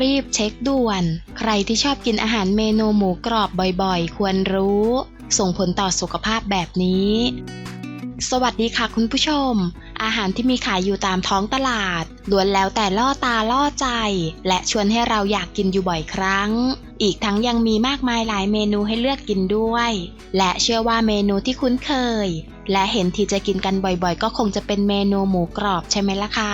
รีบเช็คด่วน ใครที่ชอบกินอาหารเมนูหมูกรอบบ่อยๆ ควรรู้ ส่งผลต่อสุขภาพแบบนี้ สวัสดีค่ะคุณผู้ชม อาหารที่มีขายอยู่ตามท้องตลาดล้วนแล้วแต่ล่อตาล่อใจ และชวนให้เราอยากกินอยู่บ่อยครั้ง อีกทั้งยังมีมากมายหลายเมนูให้เลือกกินด้วย และเชื่อว่าเมนูที่คุ้นเคย และเห็นที่จะกินกันบ่อยๆ ก็คงจะเป็นเมนูหมูกรอบใช่ไหมล่ะคะ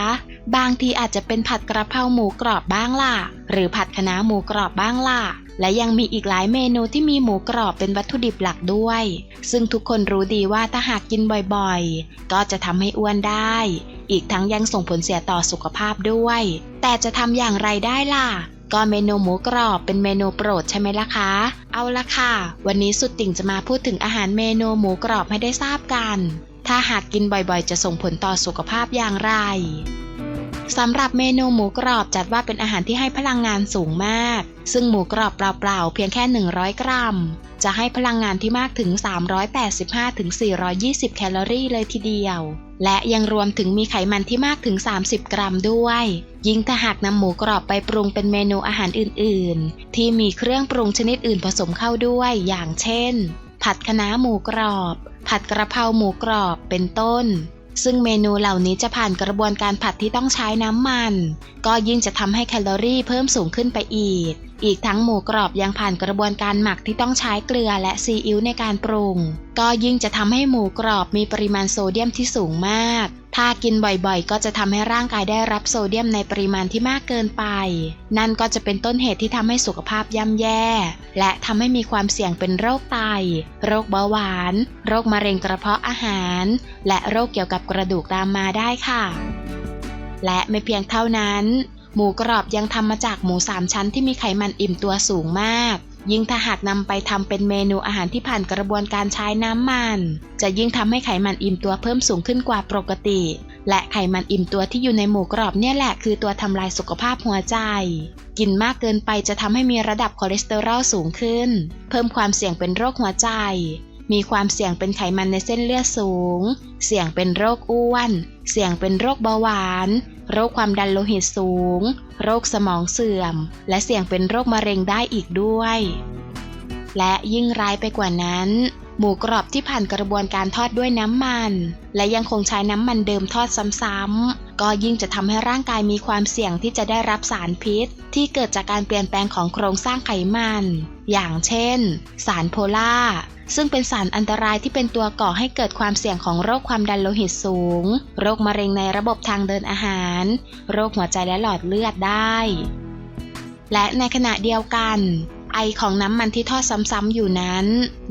บางทีอาจจะเป็นผัดกระเพราหมูกรอบบ้างล่ะ หรือผัดคะน้าหมูกรอบบ้างล่ะ และยังมีอีกหลายเมนูที่มีหมูกรอบเป็นวัตถุดิบหลักด้วย ซึ่งทุกคนรู้ดีว่าถ้าหากกินบ่อยๆ ก็จะทำให้อ้วนได้ อีกทั้งยังส่งผลเสียต่อสุขภาพด้วย แต่จะทำอย่างไรได้ล่ะ ก็เมนูหมูกรอบเป็นเมนูโปรดใช่ไหมล่ะคะ เอาละค่ะ วันนี้สุดติ่งจะมาพูดถึงอาหารเมนูหมูกรอบให้ได้ทราบกัน ถ้าหากกินบ่อยๆ จะส่งผลต่อสุขภาพอย่างไร สำหรับเมนูหมูกรอบจัดว่าเป็นอาหารที่ให้พลังงานสูงมาก ซึ่งหมูกรอบเปล่าๆ เพียงแค่ 100 กรัม จะให้พลังงานที่มากถึง 385-420 แคลอรี่เลยทีเดียว และยังรวมถึงมีไขมันที่มากถึง 30 กรัมด้วย ยิ่งถ้าหากนำหมูกรอบไปปรุงเป็นเมนูอาหารอื่นๆ ที่มีเครื่องปรุงชนิดอื่นผสมเข้าด้วย อย่างเช่น ผัดคะน้าหมูกรอบ ผัดกระเพราหมูกรอบ เป็นต้น ซึ่งเมนูเหล่านี้จะผ่านกระบวนการผัดที่ต้องใช้น้ำมัน ก็ยิ่งจะทำให้แคลอรี่เพิ่มสูงขึ้นไปอีก อีกทั้งหมูกรอบยังผ่านกระบวนการหมักที่ต้องใช้เกลือและซีอิ๊วในการปรุง ก็ยิ่งจะทำให้หมูกรอบมีปริมาณโซเดียมที่สูงมาก ถ้ากินบ่อยๆ ก็จะทำให้ร่างกายได้รับโซเดียมในปริมาณที่มากเกินไป นั่นก็จะเป็นต้นเหตุที่ทำให้สุขภาพย่ำแย่ และทำให้มีความเสี่ยงเป็นโรคไต โรคเบาหวาน โรคมะเร็งกระเพาะอาหาร และโรคเกี่ยวกับกระดูกตามมาได้ค่ะและไม่เพียงเท่านั้น หมูกรอบยังทำมาจากหมูสามชั้นที่มีไขมันอิ่มตัวสูงมาก ยิ่งถ้าหากนำไปทำเป็นเมนูอาหารที่ผ่านกระบวนการใช้น้ำมัน จะยิ่งทำให้ไขมันอิ่มตัวเพิ่มสูงขึ้นกว่าปกติ และไขมันอิ่มตัวที่อยู่ในหมูกรอบเนี่ยแหละคือตัวทำลายสุขภาพหัวใจ กินมากเกินไปจะทำให้มีระดับคอเลสเตอรอลสูงขึ้น เพิ่มความเสี่ยงเป็นโรคหัวใจ มีความเสี่ยงเป็นไขมันในเส้นเลือดสูง เสี่ยงเป็นโรคอ้วน เสี่ยงเป็นโรคเบาหวาน โรคความดันโลหิตสูง โรคสมองเสื่อม และเสี่ยงเป็นโรคมะเร็งได้อีกด้วย และยิ่งร้ายไปกว่านั้น หมูกรอบที่ผ่านกระบวนการทอดด้วยน้ำมัน และยังคงใช้น้ำมันเดิมทอดซ้ำๆก็ยิ่งจะทำให้ร่างกายมีความเสี่ยงที่จะได้รับสารพิษ ที่เกิดจากการเปลี่ยนแปลงของโครงสร้างไขมัน อย่างเช่น สารโพล่าซึ่งเป็นสารอันตรายที่เป็นตัวก่อให้เกิดความเสี่ยงของโรคความดันโลหิตสูง โรคมะเร็งในระบบทางเดินอาหาร โรคหัวใจและหลอดเลือดได้ และในขณะเดียวกัน ไอของน้ำมันที่ทอดซ้ำๆอยู่นั้น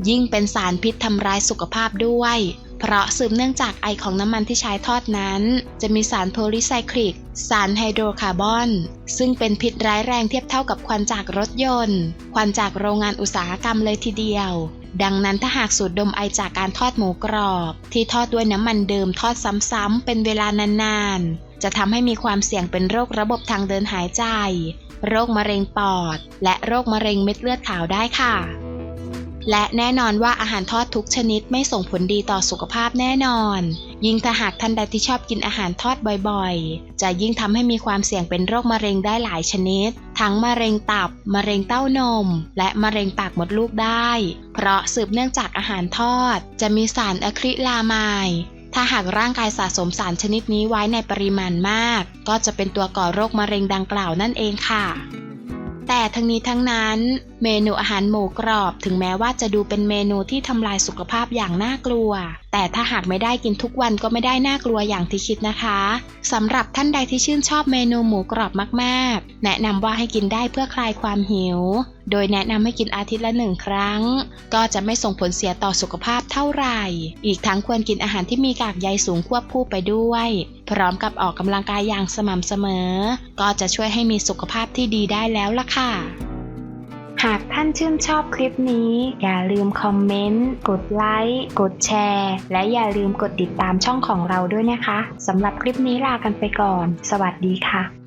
ยิ่งเป็นสารพิษทำร้ายสุขภาพด้วย เพราะสืบเนื่องจากไอของน้ำมันที่ใช้ทอดนั้น จะมีสารโพลีไซคลิก สารไฮโดรคาร์บอน ซึ่งเป็นพิษร้ายแรงเทียบเท่ากับควันจากรถยนต์ ควันจากโรงงานอุตสาหกรรมเลยทีเดียวดังนั้นถ้าหากสูดดมไอจากการทอดหมูกรอบ ที่ทอดด้วยน้ำมันเดิมทอดซ้ำๆเป็นเวลานานๆ จะทำให้มีความเสี่ยงเป็นโรคระบบทางเดินหายใจ โรคมะเร็งปอด และโรคมะเร็งเม็ดเลือดขาวได้ค่ะ และแน่นอนว่าอาหารทอดทุกชนิดไม่ส่งผลดีต่อสุขภาพแน่นอน ยิ่งถ้าหากท่านใดที่ชอบกินอาหารทอดบ่อยๆ จะยิ่งทำให้มีความเสี่ยงเป็นโรคมะเร็งได้หลายชนิด ทั้งมะเร็งตับ มะเร็งเต้านม และมะเร็งปากมดลูกได้ เพราะสืบเนื่องจากอาหารทอด จะมีสารอะคริลามาย ถ้าหากร่างกายสะสมสารชนิดนี้ไว้ในปริมาณมาก ก็จะเป็นตัวก่อโรคมะเร็งดังกล่าวนั่นเองค่ะ แต่ทั้งนี้ทั้งนั้น เมนูอาหารหมูกรอบ ถึงแม้ว่าจะดูเป็นเมนูที่ทำลายสุขภาพอย่างน่ากลัว แต่ถ้าหากไม่ได้กินทุกวันก็ไม่ได้น่ากลัวอย่างที่คิดนะคะสำหรับท่านใดที่ชื่นชอบเมนูหมูกรอบมากๆ แนะนำว่าให้กินได้เพื่อคลายความหิว โดยแนะนำให้กินอาทิตย์ละหนึ่งครั้ง ก็จะไม่ส่งผลเสียต่อสุขภาพเท่าไหร่ อีกทั้งควรกินอาหารที่มีกากใยสูงควบคู่ไปด้วย พร้อมกับออกกำลังกายอย่างสม่ำเสมอ ก็จะช่วยให้มีสุขภาพที่ดีได้แล้วล่ะค่ะหากท่านชื่นชอบคลิปนี้ อย่าลืมคอมเมนต์ กดไลค์ กดแชร์ และอย่าลืมกดติดตามช่องของเราด้วยนะคะ สำหรับคลิปนี้ลากันไปก่อน สวัสดีค่ะ